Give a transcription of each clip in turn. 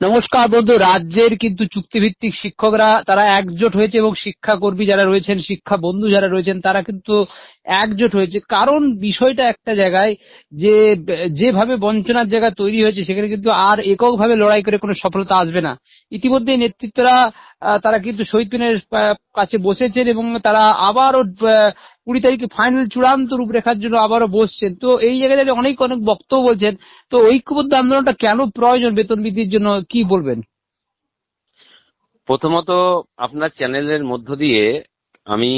নমস্কার বন্ধু, রাজ্যের কিন্তু চুক্তিভিত্তিক শিক্ষকরা, তারা একজোট হয়েছে এবং শিক্ষাকর্মী যারা রয়েছেন, শিক্ষা বন্ধু যারা রয়েছেন, তারা কিন্তু একজোট হয়েছে। কারণ বিষয়টা একটা জায়গায় যে, যেভাবে বঞ্চনার জায়গা তৈরি হয়েছে, সেখানে কিন্তু আর এককভাবে লড়াই করে কোনো সফলতা আসবে না। ইতিমধ্যে নেতৃত্বরা তারা কিন্তু শহীদ মিনারের কাছে বসেছেন এবং তারা আবারও কুড়ি তারিখে ফাইনাল চূড়ান্ত রূপরেখার জন্য আবারও বসছেন। তো এই জায়গায় অনেক অনেক বক্তব্য বলছেন। তো ঐক্যবদ্ধ আন্দোলনটা কেন প্রয়োজন বেতন বৃদ্ধির জন্য, কি বলবেন? প্রথমত, আপনার চ্যানেলের মধ্য দিয়ে আমি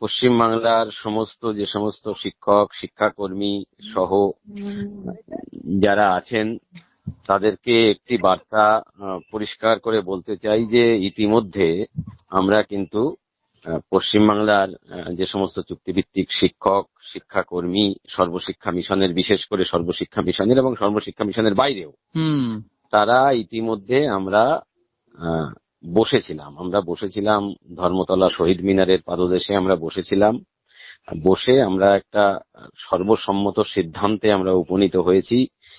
পশ্চিম বাংলার সমস্ত যে সমস্ত শিক্ষক শিক্ষাকর্মী সহ যারা আছেন তাদেরকে একটি বার্তা পরিষ্কার করে বলতে চাই যে ইতিমধ্যে আমরা কিন্তু পশ্চিমবাংলার যে সমস্ত চুক্তিভিত্তিক শিক্ষক শিক্ষাকর্মী সর্বশিক্ষা মিশনের বিশেষ করে সর্বশিক্ষা মিশনের এবং সর্বশিক্ষা মিশনের বাইরেও তারা ইতিমধ্যে আমরা আহ, বসেছিলাম। আমরা বসেছিলাম ধর্মতলা শহীদ মিনারের পাদদেশে আমরা বসেছিলাম। বসে আমরা একটা সর্বসম্মত সিদ্ধান্তে আমরা উপনীত হয়েছি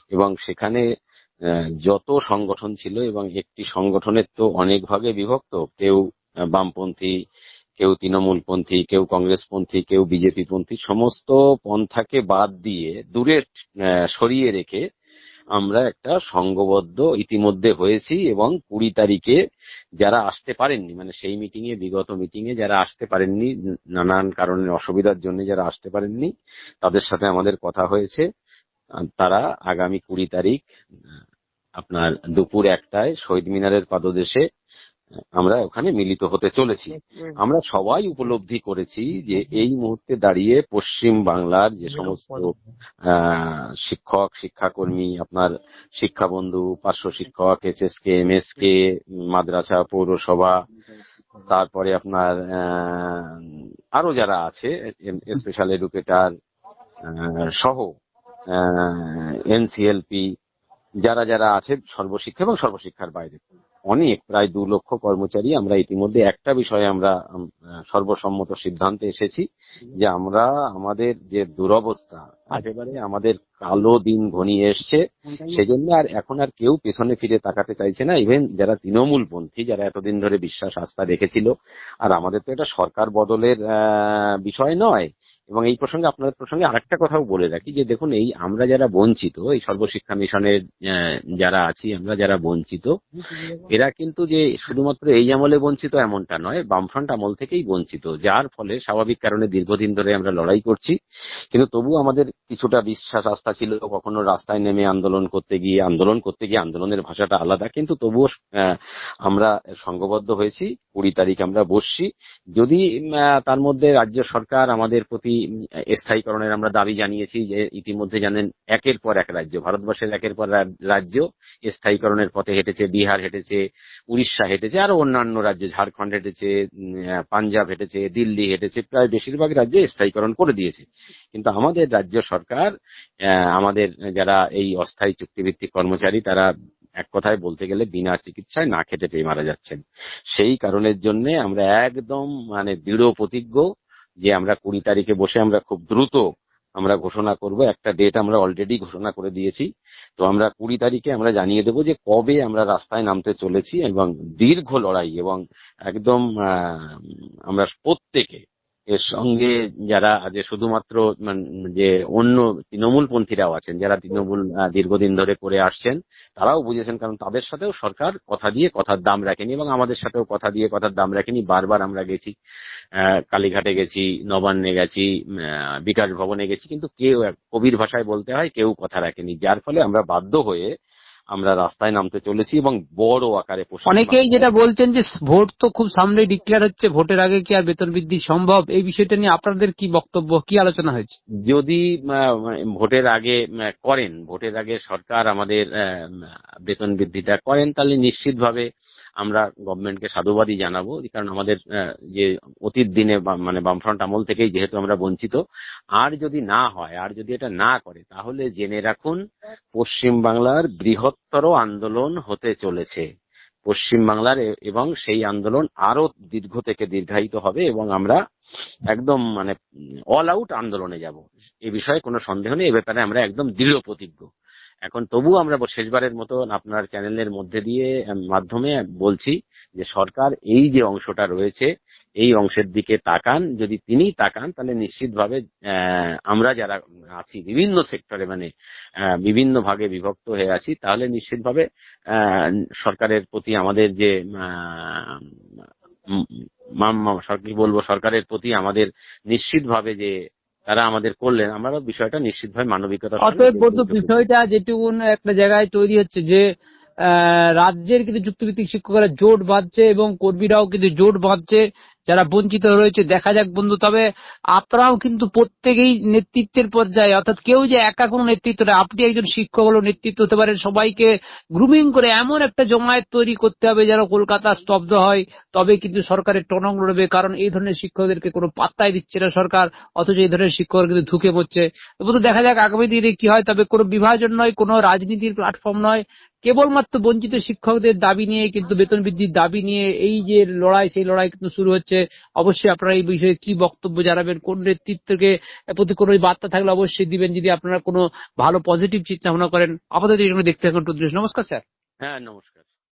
এবং সেখানে যত সংগঠন ছিল এবং একটি সংগঠনের তো অনেক ভাগে বিভক্ত। কেউ বামপন্থী, কেউ তৃণমূলপন্থী, কেউ কংগ্রেসপন্থী, কেউ বিজেপি পন্থী সমস্ত পন্থাকে বাদ দিয়ে দূরে সরিয়ে রেখে আমরা একটা সংঘবদ্ধ ইতিমধ্যে হয়েছি এবং কুড়ি তারিখে যারা আসতে পারেননি মানে সেই মিটিং এ বিগত মিটিং এ যারা আসতে পারেননি, নানান কারণে অসুবিধার জন্য যারা আসতে পারেননি, তাদের সাথে আমাদের কথা হয়েছে। তারা আগামী কুড়ি তারিখ আপনার দুপুর একটায় শহীদ মিনারের পাদদেশে আমরা ওখানে মিলিত হতে চলেছি। আমরা সবাই উপলব্ধি করেছি যে এই মুহূর্তে দাঁড়িয়ে পশ্চিম বাংলার যে সমস্ত শিক্ষক শিক্ষাকর্মী আপনার শিক্ষা বন্ধু পার্শ্ব শিক্ষক S S K M S K মাদ্রাসা পৌরসভা তারপরে আপনার আহ, আরও যারা আছে স্পেশাল এডুকেটার সহ এনসিএলপি যারা যারা আছে সর্বশিক্ষা এবং সর্বশিক্ষার বাইরে। অনেক প্রায় দু লক্ষ কর্মচারী আমরা ইতিমধ্যে একটা বিষয়ে আমরা সর্বসম্মত সিদ্ধান্তে এসেছি যে আমরা আমাদের যে দুরবস্থা একেবারে আমাদের কালো দিন ঘনিয়ে এসছে সেজন্য আর এখন আর কেউ পেছনে ফিরে তাকাতে চাইছে না। ইভেন যারা তৃণমূল পন্থী যারা এতদিন ধরে বিশ্বাস আস্থা রেখেছিল আর আমাদের তো এটা সরকার বদলের আহ, বিষয় নয়। এবং এই প্রসঙ্গে, আপনাদের প্রসঙ্গে আরেকটা কথাও বলে রাখি যে, দেখুন, এই আমরা যারা বঞ্চিত, এই সর্বশিক্ষা মিশনের যারা আছি, আমরা যারা বঞ্চিত, এরা কিন্তু যে শুধুমাত্র এই আমলে বঞ্চিত এমনটা নয়, বামফ্রন্ট আমল থেকেই বঞ্চিত, যার ফলে স্বাভাবিক কারণে দীর্ঘদিন ধরে আমরা লড়াই করছি। কিন্তু তবু আমাদের কিছুটা বিশ্বাস আস্থা ছিল কখনো রাস্তায় নেমে আন্দোলন করতে গিয়ে, আন্দোলন করতে গিয়ে আন্দোলনের ভাষাটা আলাদা। কিন্তু তবুও আমরা সংঘবদ্ধ হয়েছি, কুড়ি তারিখ আমরা বসছি। যদি তার মধ্যে রাজ্য সরকার আমাদের প্রতি স্থায়ীকরণের আমরা দাবি জানিয়েছি যে ইতিমধ্যে জানেন একের পর এক রাজ্য, ভারতবর্ষের একের পর রাজ্য স্থায়ীকরণের পথে হেঁটেছে, বিহার হেঁটেছে, উড়িষ্যা হেঁটেছে, আরও অন্যান্য রাজ্য, ঝাড়খণ্ড হেঁটেছে পাঞ্জাব হেঁটেছে, দিল্লি হেঁটেছে, প্রায় বেশিরভাগ রাজ্যে স্থায়ীকরণ করে দিয়েছে। কিন্তু আমাদের রাজ্য সরকার আমাদের যারা এই অস্থায়ী চুক্তিভিত্তিক কর্মচারী, তারা এক কথায় বলতে গেলে বিনা চিকিৎসায় না খেতে পেয়ে মারা যাচ্ছেন। সেই কারণের জন্য আমরা একদম মানে দৃঢ় প্রতিজ্ঞ যে আমরা কুড়ি তারিখে বসে আমরা খুব দ্রুত আমরা ঘোষণা করব। একটা ডেট আমরা অলরেডি ঘোষণা করে দিয়েছি। তো আমরা কুড়ি তারিখে আমরা জানিয়ে দেব যে কবে আমরা রাস্তায় নামতে চলেছি এবং দীর্ঘ লড়াই এবং একদম আমরা প্রত্যেকে এর সঙ্গে যারা যে শুধুমাত্র যে অন্য তৃণমূল পন্থীরাও আছেন, যারা তৃণমূল দীর্ঘদিন ধরে করে আসছেন, তারাও বুঝেছেন কারণ তাদের সাথেও সরকার কথা দিয়ে কথার দাম রাখেনি এবং আমাদের সাথেও কথা দিয়ে কথার দাম রাখেনি। বারবার আমরা গেছি কালীঘাটে গেছি, নবান্নে গেছি বিকাশ ভবনে গেছি, কিন্তু কেউ কবির ভাষায় বলতে হয়, কেউ কথা রাখেনি। যার ফলে আমরা বাধ্য হয়ে আমরা রাস্তায় নামতে চলেছি এবং বড় আকারে অনেকেই যেটা বলছেন যে ভোট তো খুব সামনে ডিক্লেয়ার হচ্ছে ভোটের আগে কি আর বেতন বৃদ্ধি সম্ভব? এই বিষয়টা নিয়ে আপনাদের কি বক্তব্য কি আলোচনা হয়েছে? যদি ভোটের আগে করেন ভোটের আগে সরকার আমাদের বেতন বৃদ্ধিটা করেন তাহলে নিশ্চিতভাবে আমরা গভর্নমেন্টকে সাধুবাদই জানাব। কারণ আমাদের যে অতীত দিনে মানে বামফ্রন্ট আমল থেকেই যেহেতু আমরা বঞ্চিত আর যদি না হয় আর যদি এটা না করে তাহলে জেনে রাখুন পশ্চিম বাংলার বৃহত্তর আন্দোলন হতে চলেছে। পশ্চিম বাংলার এবং সেই আন্দোলন আরও দীর্ঘ থেকে দীর্ঘায়িত হবে এবং আমরা একদম মানে অল আউট আন্দোলনে যাব। এ বিষয়ে কোনো সন্দেহ নেই, এ ব্যাপারে আমরা একদম দৃঢ় প্রতিজ্ঞ। এখন তবু আমরা শেষবারের মতো আপনার চ্যানেলের মধ্যে দিয়ে মাধ্যমে বলছি যে সরকার এই যে অংশটা রয়েছে এই অংশের দিকে তাকান যদি তিনি তাকান তাহলে নিশ্চিতভাবে আমরা যারা আছি বিভিন্ন সেক্টরে মানে বিভিন্ন ভাগে বিভক্ত হয়ে আছি তাহলে নিশ্চিতভাবে সরকারের প্রতি আমাদের যে কি বলব সরকারের প্রতি আমাদের নিশ্চিতভাবে যে তারা আমাদের করলেন আমরা বিষয়টা নিশ্চিতভাবে মানবিকতার সঙ্গে অতএব। বিষয়টা যেটুকুন একটা জায়গায় তৈরি হচ্ছে যে রাজ্যের কিন্তু যুক্তিভিত্তিক শিক্ষকরা জোট বাঁধছে এবং কর্মীরাও কিন্তু জোট বাঁধছে, যারা বঞ্চিত রয়েছে। দেখা যাক বন্ধু, তবে আপনারাও কিন্তু প্রত্যেকেই নেতৃত্বের পর্যায়ে। অর্থাৎ কেউ যে একা কোনো নেতৃত্ব না আপনি একজন শিক্ষক হলো নেতৃত্ব হতে পারেন। সবাইকে গ্রুমিং করে এমন একটা জমায়েত তৈরি করতে হবে যেন কলকাতা স্তব্ধ হয়। তবে কিন্তু সরকারের টনং লড়বে কারণ এই ধরনের শিক্ষকদেরকে কোনো পাত্তাই দিচ্ছে না সরকার, অথচ এই ধরনের শিক্ষক কিন্তু ঢুকে পড়ছে। বন্ধু, দেখা যাক আগামী দিনে কি হয়। তবে কোনো বিভাজন নয়, কোনো রাজনীতির প্ল্যাটফর্ম নয়। কেবলমাত্র বঞ্চিত শিক্ষকদের দাবি নিয়ে, কিন্তু বেতন বৃদ্ধির দাবি নিয়ে এই যে লড়াই, সেই লড়াই কিন্তু শুরু হচ্ছে। অবশ্যই আপনারা এই বিষয়ে কি বক্তব্য জানাবেন, কোন নেতৃত্বকে প্রতি কোনো বার্তা থাকলে অবশ্যই দিবেন। যদি আপনারা কোনো ভালো পজিটিভ চিন্তা ভাবনা করেন, আপাতত দেখতে থাকুন নমস্কার, স্যার। হ্যাঁ নমস্কার।